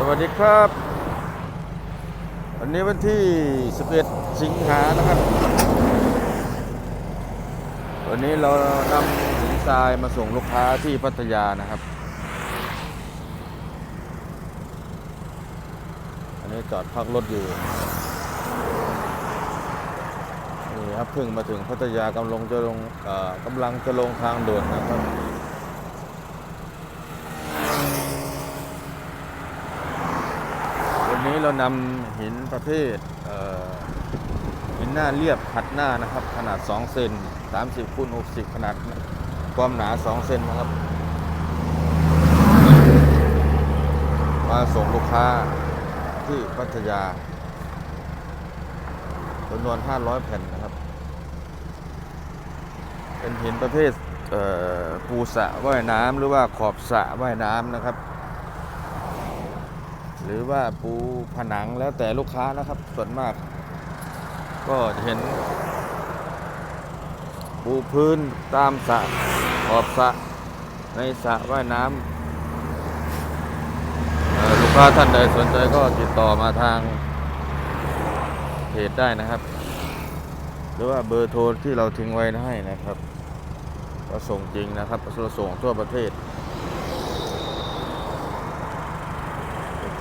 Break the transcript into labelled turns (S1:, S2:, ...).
S1: สวัสดีครับ วันนี้วันที่ 11 สิงหานะครับ วันนี้เรานำหินทรายมาส่งลูกค้าที่พัทยานะครับ อันนี้จอดพักรถอยู่ นี่ครับเพิ่งมาถึงพัทยากำลังจะลงอ่อกำลังจะลงทางด่วนนะครับ นี้เรานำหินประเภทเหินหน้าเรียบขัดหน้านะครับ ขนาด 2 เซน30คูณ60 ขนาดความหนา 2 เซนนะครับ มาส่งลูกค้าที่พัทยาจำนวน 500 แผ่นนะครับ เป็นหินประเภทปูสะว่ายน้ำหรือว่าขอบสะว่ายน้ำนะครับ หรือว่าปูผนังแล้วแต่ลูกค้านะครับ ส่วนมาก ก็เห็น ปูพื้นตามสระขอบสระในสระว่ายน้ำลูกค้าท่านใดสนใจก็ติดต่อมาทางเพจได้นะครับ หรือว่าเบอร์โทรที่เราทิ้งไว้ให้นะครับ ก็ส่งจริงนะครับเราส่งทั่วประเทศ โอเค